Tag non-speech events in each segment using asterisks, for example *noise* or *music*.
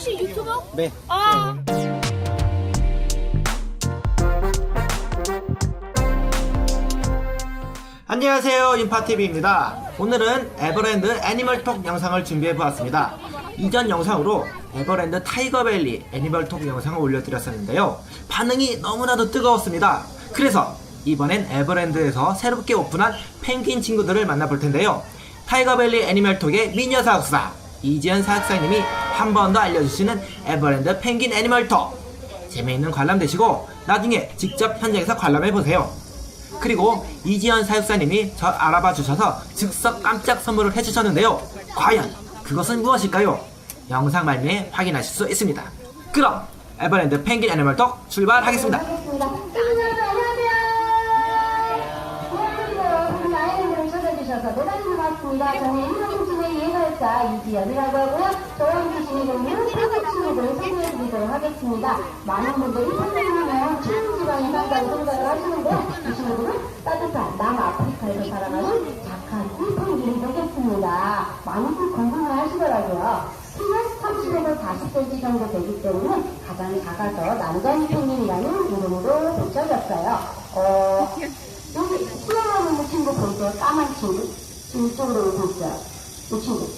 혹시 유튜버? 네. 아. 안녕하세요 인파TV입니다 오늘은 에버랜드 애니멀톡 영상을 준비해보았습니다 이전 영상으로 에버랜드 타이거밸리 애니멀톡 영상을 올려드렸었는데요 반응이 너무나도 뜨거웠습니다 그래서 이번엔 에버랜드에서 새롭게 오픈한 펭귄 친구들을 만나볼 텐데요 타이거밸리 애니멀톡의 미녀 사육사 이지연 사육사님이 한 번 더 알려주시는 에버랜드 펭귄 애니멀톡 재미있는 관람 되시고 나중에 직접 현장에서 관람해 보세요 그리고 이지연 사육사님이 저 알아봐 주셔서 즉석 깜짝 선물을 해주셨는데요. 과연 그것은 무엇일까요? 영상 말미에 확인하실 수 있습니다. 그럼 에버랜드 펭귄 애니멀톡 출발하겠습니다. 주셔서 대단히 고맙습니다. 저는 인사공신의 예설자 이지연이라고 하고요. 저와 함께 팬들 친구들을 소개해드리도록 하겠습니다. 많은 분들이 추운 지방에 산다고 생각을 하시는데요. 이 친구들은 따뜻한 남아프리카에서 살아가는 착한 꿀펭귄이 되겠습니다. 많이들 궁금해 하시더라고요. 키는 30에서 40cm 정도 되기 때문에 가장 작아서 남자이 펭귄이라는 이름으로 붙여졌어요. 어, 여기 수영하는 친구 보이세요? 까만 친구? 지금 이쪽으로 보이세요? 이 친구.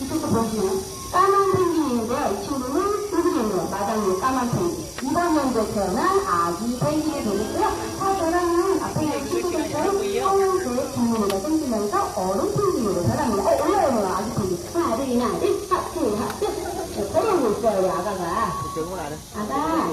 이쪽도 보시면 까만 펭귄인데 이 친구는 여기있는 마당에 까만 펭귄. 이번 연도에 태어난 아기 펭귄이 되겠고요. 다 저랑은 앞에 있는 친구들처럼 하얀색 뒷무늬가 생기면서 어른 펭귄으로 변합니다. 어, 올라오네요, 아기 펭귄. 하나, 둘, 하나, 둘, 하나, 둘. 거리고 있어요, 우리 아가가. 아가,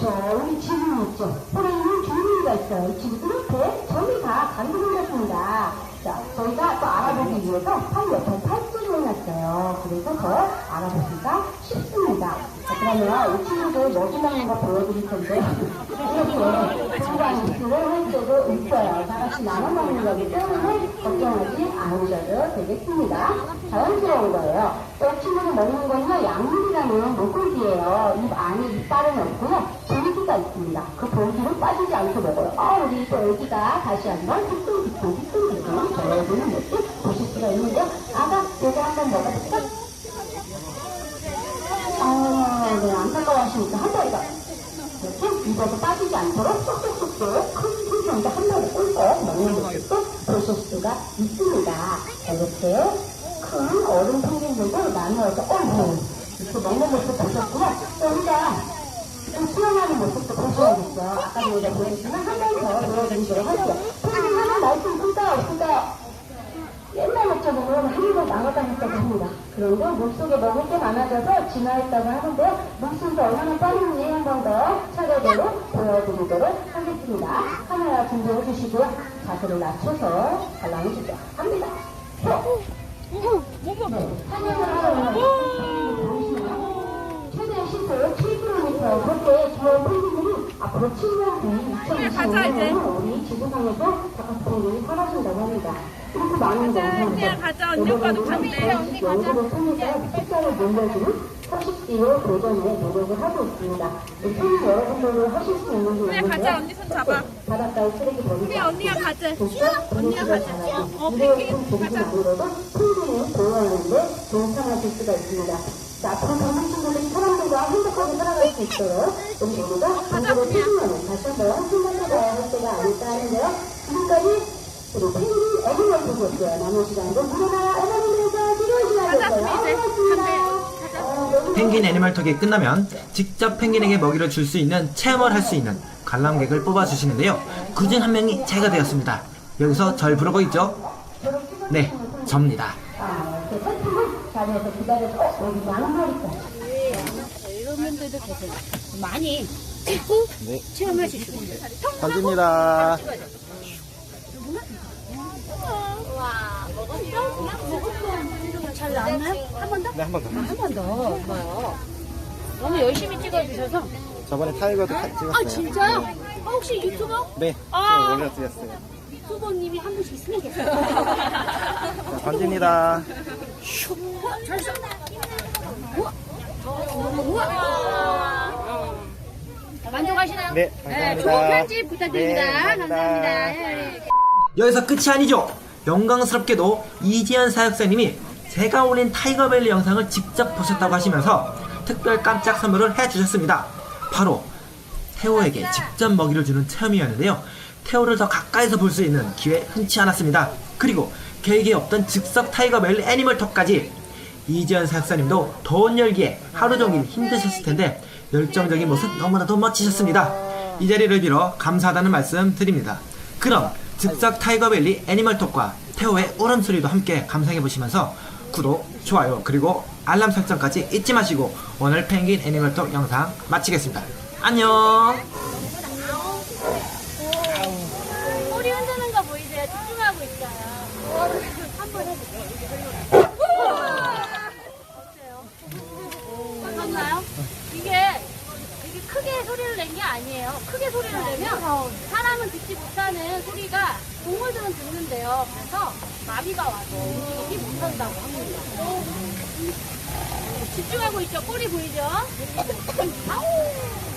그쵸. 우리 지금 있죠. 호랑이는 종류가 있어요. 이 친구들은 배, 전이 다 다르게 생겼습니다. 자, 저희가 또 알아보기 위해서 팔 옆에 팔찌를 해놨어요. 그래서 더 알아보기가 쉽습니다. 자, 그러면 이 친구들 머지나는 거 보여드릴 텐데, 이렇게 공간 입술을 할 때도 있어요. 다 같이 나눠 먹는 거기 때문에 걱정하지 않으셔도 되겠습니다. 자연스러운 거예요. 또 친구들 먹는 거는요, 약물이라는 목걸이에요. 입 안에 이빨은 없고요, 볼기가 있습니다. 그 볼기를 빠지지 않고 먹어요. 아, 우리 또 애기가 다시 한번 휘뚱휘뚱 휘뚱휘뚱 저어주는 모습 보실 수가 있는데요. 아가, 요거 한번 먹어볼까? 아, 네, 안타까워하시니까 한 번더 이렇게 빠지지 않도록 쏙쏙쏙쏙 큰 풍선도 한 번에 꿀꺽 먹는 모습도 보실 수가 있습니다. 자, 이렇게 큰 어른 펭귄들도 나누어서 어머 이렇게 먹는 모습 보셨고요. 또 우리가 좀 수영하는 모습도 보셔야겠어요. 아까도 우리가 보셨지만 한 번 더 보여드리도록 할게요. 펭귄 하나 말씀 쓸까요? 없을 옛날 목적으로 한국을 나가다녔다고 합니다. 그런데 물속에 먹을 게 많아져서 진화했다고 하는데요. 물속에서 얼마나 빠른지 한 번 더 차례대로 보여드리도록 하겠습니다. 카메라 준비해 주시고요. 자세를 낮춰서 관람해 주죠. 합니다. 표. 네? 최대 시속 7km 그렇게 저 펭귄들이 앞으로 7년 뒤 2025년에는 우리 지구상에서 작은 펭귄이 사라진다고 합니다. 많은 그냥 가자. 언니 오빠도 간대. 언니 가자. 숫자를 늘려주는 서식지로 도전에 노력을 하고 있습니다. 이 펭귄 여러분들도 하실 수 있는 게 그래. 가자. 언니 손 잡아. 바닷가에 쓰레기 버리지 그래, 언니가 가자. 언니가 가자. 어, 펭귄. 가자. 펭귄을 보호하는데 동참하실 수가 있습니다. 자, 앞으로 젊은 친구들이 사람들과 행복하게 살아갈 수 있도록 우리 모두가 공부를 펭귄을 다시 한번 생각해봐야 할 때가 아닐까 하는데요. 지금까지 우리 펭귄. 남은 시간도 애니멀톡이 끝나면 직접 펭귄에게 먹이를 줄 수 있는 체험을 할 수 있는 관람객을 뽑아주시는데요. 그중 한 명이 제가 되었습니다. 여기서 절 부르고 있죠? 네, 접니다. 아. 이런 분들도 계세요. 많이 찍고 네. 체험하실 수 있어요. 던집니다. 와, 먹었어? 먹었어. 잘 나왔나요? 한 번 더? 네, 한 번 더. 한번 더. 좋아요. 너무 열심히 찍어주셔서. 저번에 타이거도 같이 찍었어요. 아, 진짜요? 어, 혹시 유튜버? 네. 아. 좀 올려드렸어요. 유튜버님이 한 분씩 있으면 계세요. 자, 던집니다. 우와. 만족하시나요? 네, 감사합니다. 좋은 편집 부탁드립니다. 네, 감사합니다. 감사합니다. 예, 예. 여기서 끝이 아니죠. 영광스럽게도 이지연 사역사님이 제가 올린 타이거벨리 영상을 직접 보셨다고 하시면서 특별 깜짝 선물을 해주셨습니다. 바로 태호에게 직접 먹이를 주는 체험이었는데요. 태호를 더 가까이서 볼 수 있는 기회 흔치 않았습니다. 그리고 계획에 없던 즉석 타이거벨리 애니멀톡까지 이지연 사역사님도 더운 열기에 하루 종일 힘드셨을 텐데 열정적인 모습 너무나도 멋지셨습니다. 이 자리를 빌어 감사하다는 말씀 드립니다. 그럼 즉석 타이거벨리 애니멀톡과 태호의 울음소리도 함께 감상해 보시면서 구독, 좋아요, 그리고 알람 설정까지 잊지 마시고 오늘 펭귄 애니멀톡 영상 마치겠습니다. 안녕! 꼬리 흔드는 거 보이세요? 집중하고 있어요. 한번 해볼게요. 어때요? 맞나요? 이게 되게 크게 소리를 낸 게 아니에요. 크게 소리를 내면 사람은 듣지 못하는 소리가 동물들은 듣는데요. 그래서 마비가 와서 움직이지 못한다고 합니다. 집중하고 있죠? 꼬리 보이죠? *laughs* 아우!